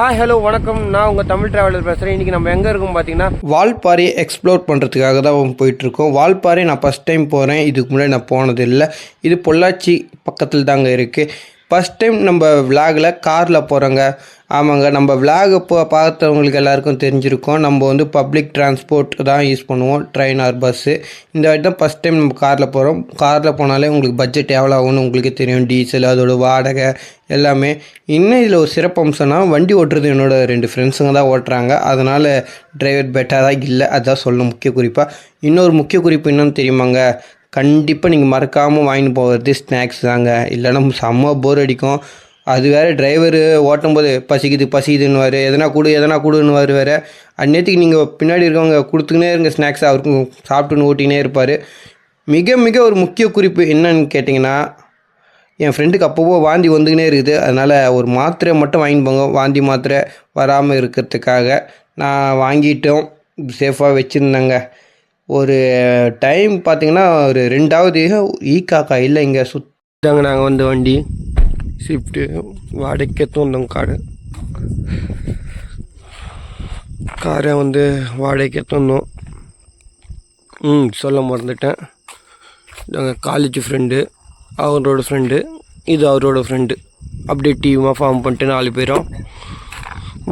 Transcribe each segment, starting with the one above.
Hi hello வணக்கம். நான் உங்கள் தமிழ் டிராவலர் பேசுகிறேன் இன்றைக்கி நம்ம எங்கே இருக்கோம் பார்த்தீங்கன்னா வால்பாறையை எக்ஸ்ப்ளோர் பண்ணுறதுக்காக தான் போயிட்டுருக்கோம். வால்பாறை நான் ஃபஸ்ட் டைம் போகிறேன் இதுக்கு முன்னாடி நான் போனது இல்லை இது பொள்ளாச்சி பக்கத்தில் தாங்க இருக்குது ஃபஸ்ட் டைம் நம்ம விலாகில் காரில் போகிறோங்க ஆமாங்க நம்ம விலாக் இப்போ பார்த்தவங்களுக்கு எல்லாருக்கும் தெரிஞ்சிருக்கோம். நம்ம வந்து பப்ளிக் டிரான்ஸ்போர்ட் தான் யூஸ் பண்ணுவோம் ட்ரெயின் ஆர் பஸ்ஸு இந்த வாட்டி தான் ஃபஸ்ட் டைம் நம்ம காரில் போகிறோம் காரில் போனாலே உங்களுக்கு பட்ஜெட் எவ்வளோ ஆகும்னு உங்களுக்கு தெரியும். டீசல் அதோட வாடகை எல்லாமே. இன்னும் இதில் ஒரு சிறப்பு அம்சம்னா வண்டி ஓட்டுறது என்னோட ரெண்டு ஃப்ரெண்ட்ஸுங்க தான் ஓட்டுறாங்க. அதனால் டிரைவர் பெட்டராக இல்லை அதுதான் சொல்லணும் முக்கிய குறிப்பாக இன்னொரு முக்கிய குறிப்பு என்னன்னு தெரியுமாங்க? கண்டிப்பாக நீங்கள் மறக்காமல் வாங்கிட்டு போகிறது ஸ்நாக்ஸ் தாங்க. இல்லைன்னா செம்ம போர் அடிக்கும். அது வேறு டிரைவர் ஓட்டும்போது பசிக்குது பசிக்குதுன்னுவார். எதனா கொடு எதனா கொடுன்னுவார் வேறு. அந்நேரத்துக்கு நீங்கள் பின்னாடி இருக்கவங்க கொடுத்துக்கினே இருங்க ஸ்நாக்ஸ் அவருக்கும் சாப்பிட்டுன்னு ஓட்டினே இருப்பார். மிக மிக ஒரு முக்கிய குறிப்பு என்னன்னு கேட்டிங்கன்னா என் ஃப்ரெண்டுக்கு அப்போவோ வாந்தி வந்துக்கினே இருக்குது. அதனால் ஒரு மாத்திரை மட்டும் வாங்கிட்டு போங்க. வாந்தி மாத்திரை வராமல் இருக்கிறதுக்காக நான் வாங்கிட்டோம். சேஃபாக வச்சுருந்தேங்க. ஒரு டைம் பார்த்தீங்கன்னா ஒரு ரெண்டாவது ஈ காக்கா இல்லை இங்கே சுத்தாங்க நாங்கள் வந்து வண்டி. ஷிஃப்ட்டு வாடகைக்கு வந்தோம் காரு. காரை வந்து வாடகைக்கு வந்தோம் ம் சொல்ல மறந்துட்டேன். நாங்கள் காலேஜ் ஃப்ரெண்டு அவரோட ஃப்ரெண்டு இது அவரோட ஃப்ரெண்டு அப்படியே டீமாக ஃபார்ம் பண்ணிட்டு நாலு பேரும்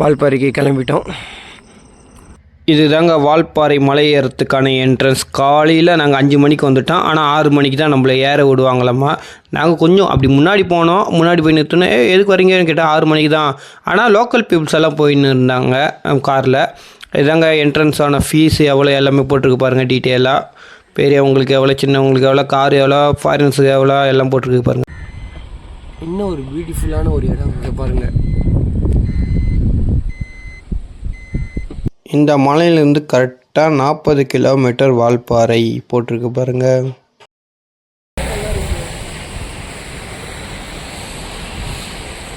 வால்பாறைக்கு கிளம்பிட்டோம். இதுதாங்க வால்பாறை மலை ஏறத்துக்கான என்ட்ரன்ஸ் காலையில் நாங்கள் அஞ்சு மணிக்கு வந்துட்டோம். ஆனால் ஆறு மணிக்கு தான் நம்மளை ஏற விடுவாங்களாம்மா நாங்கள் கொஞ்சம் அப்படி முன்னாடி போனோம். முன்னாடி போய் நிறுத்தினோம். எதுக்கு வரீங்கன்னு கேட்டால் ஆறு மணிக்கு தான். ஆனால் லோக்கல் பீப்புள்ஸ் எல்லாம் போயின்னு இருந்தாங்க காரில் இதாங்க என்ட்ரன்ஸான ஃபீஸ் எவ்வளோ எல்லாமே போட்டிருக்கு பாருங்கள் டீட்டெயிலாக பெரியவங்களுக்கு எவ்வளோ சின்னவங்களுக்கு எவ்வளோ கார் எவ்வளோ ஃபாரின்ஸுக்கு எவ்வளோ எல்லாம் போட்டிருக்கு பாருங்கள் இன்னும் ஒரு பியூட்டிஃபுல்லான ஒரு இடம் இங்கே பாருங்கள் இந்த மலையிலேருந்து கரெக்டாக நாற்பது கிலோமீட்டர் வால்பாறை போட்டிருக்கு பாருங்கள்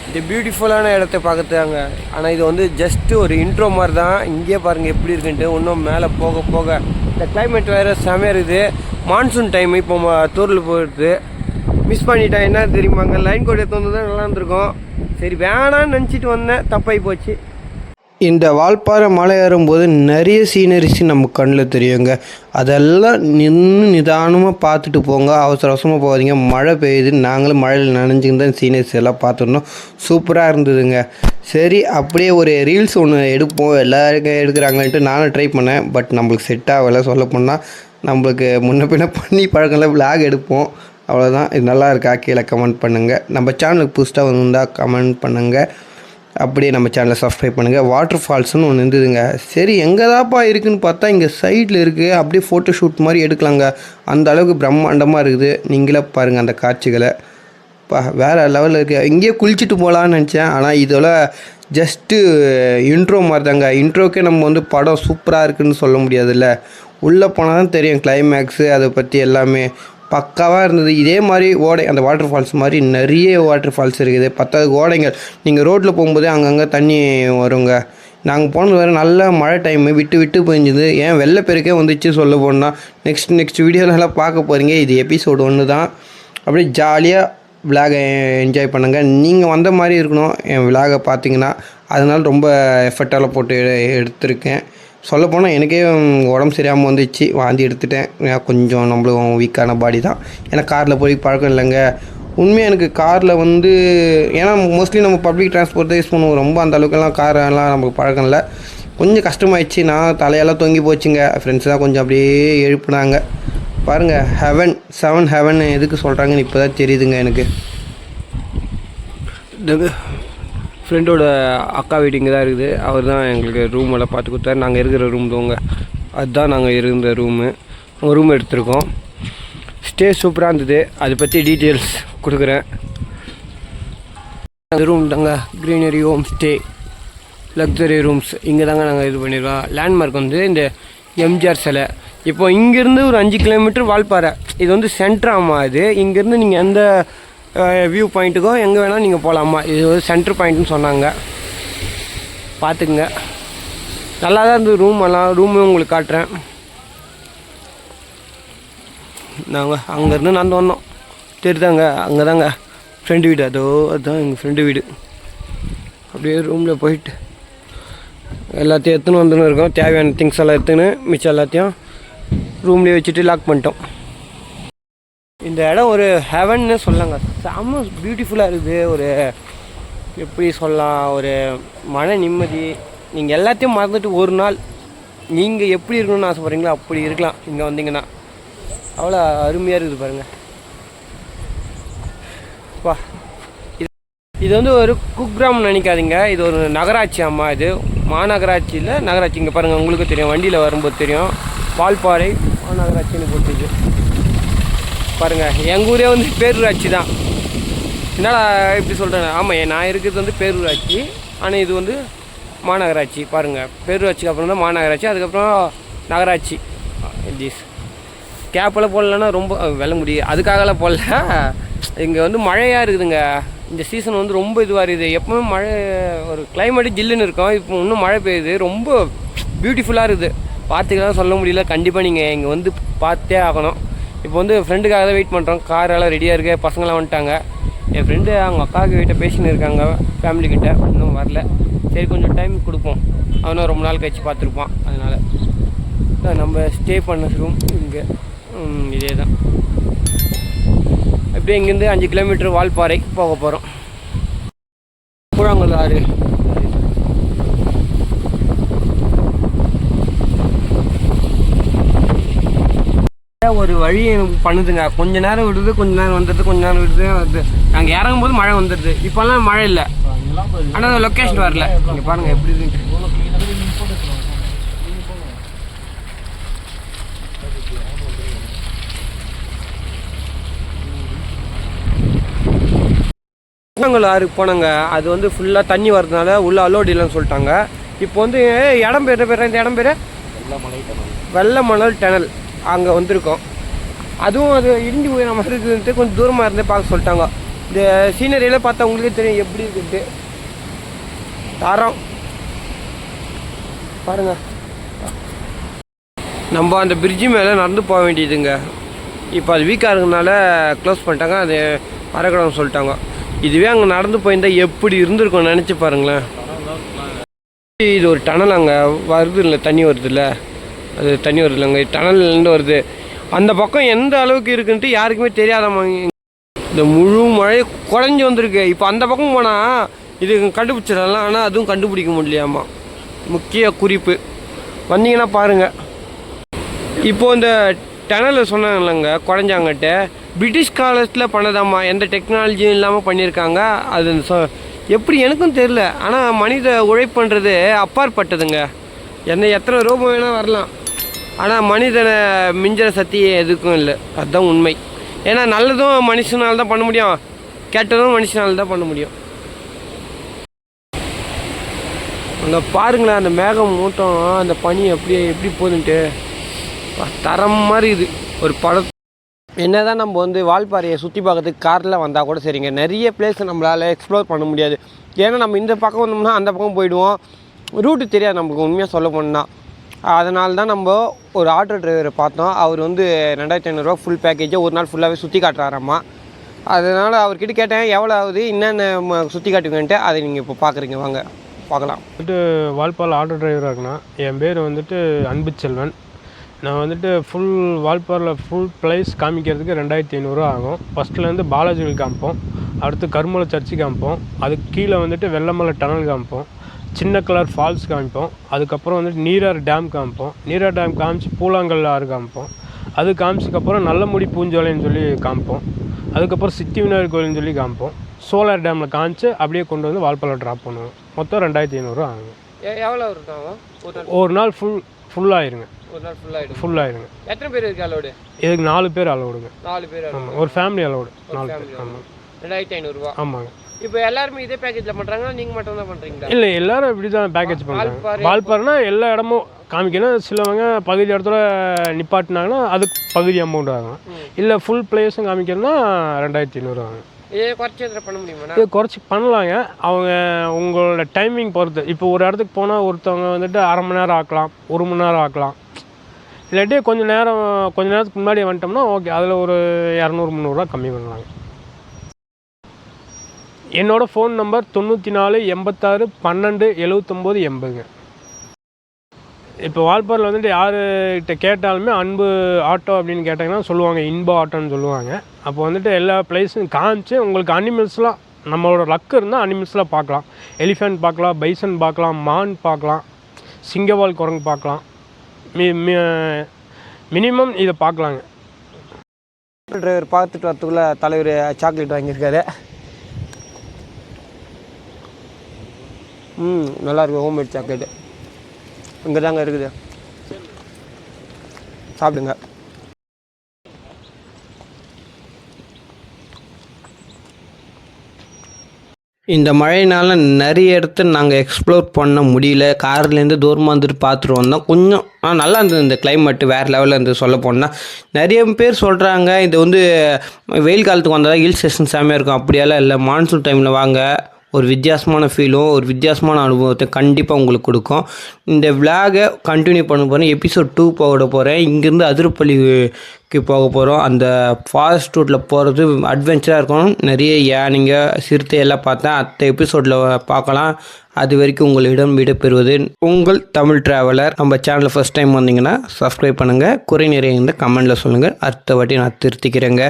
இந்த பியூட்டிஃபுல்லான இடத்த பார்க்குறாங்க ஆனால் இது வந்து ஜஸ்ட்டு ஒரு இன்ட்ரோ மாதிரி தான் இங்கே பாருங்கள் எப்படி இருக்குன்ட்டு. இன்னும் மேலே போக போக. இந்த கிளைமேட் வேறு செமையாக இருக்குது. மான்சூன் டைம் இப்போ தூரில் போயிடுது மிஸ் பண்ணிட்டேன் என்ன தெரியுமாங்க லைன் கோடி எடுத்து வந்து தான் நல்லா இருந்திருக்கும். சரி வேணான்னு நினச்சிட்டு வந்தேன். தப்பாகி போச்சு. இந்த வால்பாறை மலை ஏறும்போது நிறைய சீனரிஸ் நம்ம கண்ணில் தெரியுங்க. அதெல்லாம் நின்று நிதானமாக பார்த்துட்டு போங்க. அவசர அவசரமாக போகாதீங்க. மழை பெய்யுது. நாங்களும் மழையில் நனைஞ்சுன்னு தான் சீனரிஸ் எல்லாம் பார்த்துருந்தோம் சூப்பராக இருந்ததுங்க. சரி அப்படியே ஒரு ரீல்ஸ் ஒன்று எடுப்போம். எல்லாருக்கும் எடுக்கிறாங்கன்ட்டு நானும் ட்ரை பண்ணேன். பட் நம்மளுக்கு செட் ஆகலை. சொல்ல போனால் நம்மளுக்கு முன்ன பின்ன பண்ணி பழக்கம்ல விளாக் எடுப்போம். அவ்வளோதான் இது நல்லா இருக்கா? கீழே கமெண்ட் பண்ணுங்கள் நம்ம சேனலுக்கு புதுசாக வந்தால் கமெண்ட் பண்ணுங்கள் அப்படியே நம்ம சேனலை சப்ஸ்கிரைப் பண்ணுங்கள் வாட்டர் ஃபால்ஸ்னு ஒன்று இருந்ததுங்க. சரி எங்கே தாப்பா இருக்குதுன்னு பார்த்தா இங்கே சைடில் இருக்குது அப்படியே ஃபோட்டோ ஷூட் மாதிரி எடுக்கலாங்க. அந்த அளவுக்கு பிரம்மாண்டமாக இருக்குது. நீங்களே பாருங்கள் அந்த காட்சிகளை. பா வேறு லெவலில் இருக்குது இங்கேயே குளிச்சுட்டு போகலான்னு நினச்சேன். ஆனால் இதோட ஜஸ்ட்டு இன்ட்ரோ மாதிரி தாங்க இன்ட்ரோக்கே நம்ம வந்து படம் சூப்பராக இருக்குன்னு சொல்ல முடியாதுல்ல. உள்ளே போனால் தான் தெரியும் கிளைமேக்ஸு அதை பற்றி எல்லாமே. பக்காவாக இருந்தது. இதே மாதிரி ஓடை அந்த வாட்டர் ஃபால்ஸ் மாதிரி நிறைய வாட்டர் ஃபால்ஸ் இருக்குது. பத்தாவது ஓடைங்கள் நீங்கள் ரோட்டில் போகும்போதே அங்கங்கே தண்ணி வருங்க. நாங்கள் போனது வேறு நல்ல மழை டைமு விட்டு விட்டு போயிருந்தது. ஏன் வெள்ளப்பெருக்கே வந்துச்சு சொல்ல போனால் நெக்ஸ்ட் நெக்ஸ்ட் வீடியோலலாம் பார்க்க போகிறீங்க இது எபிசோடு ஒன்று தான். அப்படியே ஜாலியாக விலாகை என்ஜாய் பண்ணுங்கள் நீங்கள் வந்த மாதிரி இருக்கணும். என் விலாகை பார்த்தீங்கன்னா. அதனால் ரொம்ப எஃபர்ட்டால் போட்டு எடுத்திருக்கேன். சொல்லப்போனால் எனக்கே உடம்பு சரியாமல் வந்துச்சு வாந்தி எடுத்துட்டேன். கொஞ்சம் நம்மளும் வீக்கான பாடி தான். ஏன்னா காரில் போய் பழக்கம் இல்லைங்க. உண்மையாக எனக்கு காரில் வந்து ஏன்னா மோஸ்ட்லி நம்ம பப்ளிக் டிரான்ஸ்போர்ட் தான் யூஸ் பண்ணுவோம். ரொம்ப அந்த அளவுக்குலாம் காரெல்லாம் நமக்கு பழக்கம் இல்லை. கொஞ்சம் கஷ்டமாயிடுச்சு. நான் தலையெல்லாம் தொங்கி போச்சுங்க. ஃப்ரெண்ட்ஸ் தான் கொஞ்சம் அப்படியே எழுப்புனாங்க. பாருங்கள் ஹெவன் செவன் ஹெவன் எதுக்கு சொல்கிறாங்கன்னு இப்போ தான் தெரியுதுங்க எனக்கு. ஃப்ரெண்டோட அக்கா வீடு இங்கே தான் இருக்குது. அவர் தான் எங்களுக்கு ரூம் எல்லாம் பார்த்து கொடுத்தாரு. நாங்கள் இருக்கிற ரூம் தோங்க அதுதான் நாங்கள் இருந்த ரூமு ரூம் எடுத்திருக்கோம். ஸ்டே சூப்பராக இருந்தது. அதை பற்றி டீட்டெயில்ஸ் கொடுக்குறேன். அந்த ரூம் தாங்க. Greenery home stay luxury rooms இங்கே தாங்க நாங்கள் இது பண்ணியிருக்கோம் லேண்ட்மார்க் வந்து இந்த எம்ஜிஆர் சிலை. இப்போ இங்கேருந்து ஒரு அஞ்சு கிலோமீட்டர் வால்பாறை. இது வந்து சென்ட்ராமா இது. இங்கேருந்து நீங்கள் எந்த வியூ பாயிண்ட்டுக்கும் எங்கே வேணால் நீங்கள் போகலாமா இது ஒரு சென்டர் பாயிண்ட்னு சொன்னாங்க. பார்த்துக்குங்க நல்லா தான் இருந்தது ரூம் எல்லாம். ரூமும் உங்களுக்கு காட்டுறேன். நாங்கள் அங்கேருந்து நடந்து வந்தோம். தெரியுதாங்க அங்கே தாங்க ஃப்ரெண்டு வீடு. அதோ அதுதான் எங்கள் ஃப்ரெண்டு வீடு. அப்படியே ரூமில் போயிட்டு எல்லாத்தையும் எடுத்துன்னு வந்துன்னு இருக்கோம். தேவையான திங்ஸ் எல்லாம் எடுத்துன்னு மிச்சம் எல்லாத்தையும் ரூம்லேயே வச்சுட்டு லாக் பண்ணிட்டோம். இந்த இடம் ஒரு ஹெவன்னு சொல்லலாங்க செம்ம பியூட்டிஃபுல்லாக இருக்குது. ஒரு எப்படி சொல்லலாம் ஒரு மன நிம்மதி. நீங்கள் எல்லாத்தையும் மறந்துட்டு ஒரு நாள் நீங்கள் எப்படி இருக்கணும்னு ஆசைப்பட்றீங்களோ அப்படி இருக்கலாம். இங்கே வந்தீங்கன்னா. அவ்வளோ அருமையாக இருக்குது பாருங்கள் வா. இது இது வந்து ஒரு குக்கிராம் நினைக்காதீங்க. இது ஒரு நகராட்சி அம்மா இது. மாநகராட்சியில் நகராட்சி. இங்கே பாருங்கள் உங்களுக்கு தெரியும். வண்டியில் வரும்போது தெரியும். பால்பாறை மாநகராட்சின்னு போட்டுச்சு பாருங்கள் எங்கள் ஊரே வந்து பேரூராட்சி தான். என்னடா இப்படி சொல்கிறேன் ஆமாம் நான் இருக்கிறது வந்து பேரூராட்சி. ஆனால் இது வந்து மாநகராட்சி. பாருங்கள் பேரூராட்சிக்கு அப்புறம் தான் மாநகராட்சி அதுக்கப்புறம் நகராட்சி. ஜீஸ். கேப்பில் போடலன்னா ரொம்ப வெள்ள முடியும் அதுக்காகலாம் போடல. இங்கே வந்து மழையாக இருக்குதுங்க. இந்த சீசன் வந்து ரொம்ப இதுவாக இருக்குது. எப்பவுமே மழை ஒரு கிளைமேட்டு ஜில்லுன்னு இருக்கும். இப்போ இன்னும் மழை பெய்யுது. ரொம்ப பியூட்டிஃபுல்லாக இருக்குது. பார்த்துக்கலாம் சொல்ல முடியல. கண்டிப்பாக நீங்கள் இங்கே வந்து பார்த்தே ஆகணும். இப்போ வந்து ஃப்ரெண்டுக்காக தான் வெயிட் பண்ணுறோம் கார் எல்லாம் ரெடியாக இருக்கு. பசங்களாம் வந்துட்டாங்க. என் ஃப்ரெண்டு அவங்க அக்காவுக்கு வீட்டை பேசின்னு இருக்காங்க. ஃபேமிலி கிட்ட. இன்னும் வரல. சரி கொஞ்சம் டைம் கொடுப்போம். அவனும் ரொம்ப நாள் கழிச்சு பார்த்துருப்பான். அதனால் நம்ம ஸ்டே பண்ண ரூம் இங்கே. இதே தான் அப்படியே இங்கேருந்து அஞ்சு கிலோமீட்டர் வால்பாறை போக போகிறோம் கூழாங்கல் ஆறு. ஒரு வழி எனக்கு பண்ணுதுங்க. கொஞ்ச நேரம் விடுது கொஞ்ச நேரம் வந்துடுது கொஞ்ச நேரம் விடுது வருது நாங்கள் இறங்கும் போது மழை வந்துடுது. இப்போல்லாம் மழை இல்லை. ஆனால் லொக்கேஷன் வரல. இங்கே பாருங்கள் எப்படி இருக்கு கூழாங்கல் ஆறுக்கு போனாங்க. அது வந்து ஃபுல்லாக தண்ணி வரதுனால உள்ள அலோடு இல்லைன்னு சொல்லிட்டாங்க. இப்போ வந்து இடம் பேர் பேர் இந்த இடம் பேர்? வெள்ளை மணல் டனல் அங்கே வந்திருக்கோம். அதுவும் அது இடிஞ்சு போயிற மாதிரி இருக்குதுன்ட்டு கொஞ்சம் தூரமாக இருந்தே பார்க்க சொல்லிட்டாங்க. இந்த சீனரியில் பார்த்தா உங்களுக்கே தெரியும் எப்படி இருக்குன்ட்டு. தரம் பாருங்க. நம்ம அந்த பிரிட்ஜு மேலே நடந்து போக வேண்டியதுங்க. இப்போ அது வீக்காக இருக்கிறதுனால க்ளோஸ் பண்ணிட்டாங்க. அது வரக்கூடாதுன்னு சொல்லிட்டாங்க. இதுவே அங்கே நடந்து போயிருந்தால் எப்படி இருந்திருக்கும் நினச்சி பாருங்களேன். இது ஒரு டனல் அங்கே வருது இல்லை தண்ணி வருது இல்லை அது தண்ணி வருது இல்லைங்க டனல்லேருந்து வருது. அந்த பக்கம் எந்த அளவுக்கு இருக்குன்ட்டு யாருக்குமே தெரியாதாம்மா இந்த முழு மழை குறைஞ்சி வந்திருக்கு. இப்போ அந்த பக்கம் போனால் இது கண்டுபிடிச்சிடலாம் ஆனால் அதுவும் கண்டுபிடிக்க முடியலையாம்மா முக்கிய குறிப்பு. வந்தீங்கன்னா பாருங்கள் இப்போது இந்த டனலில் சொன்னாங்கல்லங்க குறைஞ்சாங்கட்டு பிரிட்டிஷ் காலத்தில் பண்ணதாம்மா எந்த டெக்னாலஜியும் இல்லாமல் பண்ணியிருக்காங்க. அது சொ- எப்படி எனக்கும் தெரில ஆனால் மனித உழைப்புன்றது அப்பாற்பட்டதுங்க. என்ன எத்தனை ரூபம் வேணால் வரலாம். ஆனால் மனிதனை மிஞ்சிற சக்தி எதுக்கும் இல்லை. அதுதான் உண்மை. ஏன்னா நல்லதும் மனுஷனால் தான் பண்ண முடியும். கெட்டதும் மனுஷனால் தான் பண்ண முடியும். அங்கே பாருங்களேன் அந்த மேகம் மூட்டம் அந்த பனி அப்படியே எப்படி போகுதுன்ட்டு. தரம் மாதிரி இது. ஒரு படம் என்னதான் நம்ம வந்து வால்பாறையை சுற்றி பார்க்கறதுக்கு காரில் வந்தால் கூட சரிங்க. நிறைய பிளேஸ் நம்மளால் எக்ஸ்ப்ளோர் பண்ண முடியாது. ஏன்னா நம்ம இந்த பக்கம் வந்தோம்னா அந்த பக்கம் போயிடுவோம். ரூட்டு தெரியாது நமக்கு உண்மையாக சொல்ல போனால் அதனால தான் நம்ம ஒரு ஆட்டோ டிரைவரை பார்த்தோம். அவர் வந்து ரெண்டாயிரத்தி ஐநூறுரூவா ஃபுல் பேக்கேஜை ஒரு நாள் ஃபுல்லாகவே சுற்றி காட்டுறாராம்மா. அதனால் அவர்கிட்ட கேட்டேன் எவ்வளோ ஆகுது? என்னென்ன சுற்றி காட்டுவீங்கன்ட்டு? அதை நீங்கள் இப்போ பார்க்குறீங்க வாங்க பார்க்கலாம் வந்துட்டு வால்பால் ஆட்டோ டிரைவராக இருக்குண்ணா என் பேர் வந்துட்டு அன்பு செல்வன். நான் வந்துட்டு ஃபுல் வால்பாரில் ஃபுல் ப்ளேஸ் காமிக்கிறதுக்கு ரெண்டாயிரத்தி ஐநூறுரூவா ஆகும். ஃபஸ்ட்லேருந்து பாலாஜி காமிப்போம். அடுத்து கருமலை சர்ச்சு காமிப்போம். அதுக்கு கீழே வந்துட்டு வெள்ளமலை டனல் காமிப்போம். சின்ன கலர் ஃபால்ஸ் காமிப்போம். அதுக்கப்புறம் வந்துட்டு நீரார் டேம் காமிப்போம். நீரார் டேம் காமிச்சு பூலாங்கல் ஆறு காமிப்போம். அது காமிச்சதுக்கப்புறம் நல்லமுடி பூஞ்சோலைன்னு சொல்லி காமிப்போம். அதுக்கப்புறம் சித்தி விநாயகர் கோயில்னு சொல்லி காமிப்போம். சோலார் டேமில் காமிச்சு அப்படியே கொண்டு வந்து வால்பாலில் ட்ராப் பண்ணுவோம். மொத்தம் ரெண்டாயிரத்தி ஐநூறுரூவா ஆகும் எவ்வளோ இருக்கும் ஒரு நாள் ஃபுல் ஃபுல்லாகிருங்க ஒரு நாள் ஃபுல்லாகிடும் எத்தனை பேர் இருக்கு அலோடு இதுக்கு நாலு பேர் அலோடுங்க நாலு பேர் ஆமாம் ஒரு ஃபேமிலி அலோடு நாலு பேர் ஆமாம் ரெண்டாயிரத்தி ஐநூறுரூவா ஆமாங்க. இப்போ எல்லாருமே இதே பேக்கேஜில் பண்ணுறாங்களா நீங்கள் மட்டும் தான் பண்ணுறீங்களா இல்லை எல்லாரும் இப்படி தான் பேக்கேஜ் பண்ணுறாங்க வால்பாறை வால்பாறைனா எல்லா இடமும் காமிக்கணும். சிலவங்க பகுதி இடத்துல நிப்பாட்டினாங்கன்னா அதுக்கு பகுதி அமௌண்ட் ஆகும். இல்லை ஃபுல் பிளேஸும் காமிக்கணும்னா ரெண்டாயிரத்தி ஐநூறு ஆகும். இதே குறைச்சி பண்ணலாங்க. அவங்க உங்களோட டைமிங் பொறுத்து. இப்போ ஒரு இடத்துக்கு போனால் ஒருத்தவங்க வந்துட்டு அரை மணி நேரம் ஆக்கலாம் ஒரு மணி நேரம் ஆக்கலாம். இல்லாட்டி கொஞ்சம் நேரம் கொஞ்ச நேரத்துக்கு முன்னாடி வந்துட்டோம்னா ஓகே அதில் ஒரு இரநூறு முந்நூறுரூவா கம்மி பண்ணலாங்க. என்னோடய ஃபோன் நம்பர் தொண்ணூற்றி நாலு எண்பத்தாறு பன்னெண்டு எழுவத்தொம்போது எண்பதுங்க இப்போ வால்பாரில் வந்துட்டு யார்கிட்ட கேட்டாலுமே அன்பு ஆட்டோ அப்படின்னு கேட்டாங்கன்னா சொல்லுவாங்க இன்போ ஆட்டோன்னு சொல்லுவாங்க. அப்போ வந்துட்டு எல்லா பிளேஸும் காமிச்சு உங்களுக்கு அனிமல்ஸ்லாம் நம்மளோட லக்கு இருந்தால் அனிமல்ஸ்லாம் பார்க்கலாம். எலிஃபெண்ட் பார்க்கலாம் பைசன் பார்க்கலாம் மான் பார்க்கலாம் சிங்கவால் குரங்கு பார்க்கலாம். மி மினிமம் இதை பார்க்கலாங்க. டிரைவர் பார்த்துட்டு வரத்துக்குள்ளே தலைவர் சாக்லேட் வாங்கியிருக்காரு. ம் நல்லா இருக்கு ஹோம்மேட் சாக்லேட்டு இங்கே தாங்க இருக்குது. சாப்பிடுங்க. இந்த மழையினால் நிறைய இடத்த நாங்கள் எக்ஸ்ப்ளோர் பண்ண முடியல. கார்லேருந்து தூரமாக வந்துட்டு பார்த்துட்டு வந்தோம். கொஞ்சம் ஆ நல்லா இருந்தது இந்த கிளைமேட்டு வேறு லெவலில் இருந்து சொல்ல போனால் நிறைய பேர் சொல்கிறாங்க இது வந்து வெயில் காலத்துக்கு வந்தால் ஹில் ஸ்டேஷன் செம்மையாக இருக்கும். அப்படியெல்லாம் இல்லை. மான்சூன் டைமில் வாங்க. ஒரு வித்தியாசமான ஃபீலும் ஒரு வித்தியாசமான அனுபவத்தை கண்டிப்பாக உங்களுக்கு கொடுக்கும். இந்த விலாகை கண்டினியூ பண்ண போகிறேன் எபிசோட் டூ போட போகிறேன் இங்கேருந்து அதிரப்பள்ளிக்கு போக போகிறோம் அந்த ஃபாரஸ்ட் ரூட்டில் போகிறது அட்வென்ச்சராக இருக்கும். நிறைய யானைங்க சிறுத்தை எல்லாம் பார்த்தேன். அடுத்த எபிசோடில் பார்க்கலாம். அது வரைக்கும் உங்களிடம் விடைபெறுவது உங்கள் தமிழ் ட்ராவலர் நம்ம சேனலில் ஃபஸ்ட் டைம் வந்தீங்கன்னா சப்ஸ்கிரைப் பண்ணுங்கள் குறை நிறைய இருந்தால் கமெண்டில் சொல்லுங்கள் அடுத்த வாட்டி நான் திருத்திக்கிறேங்க.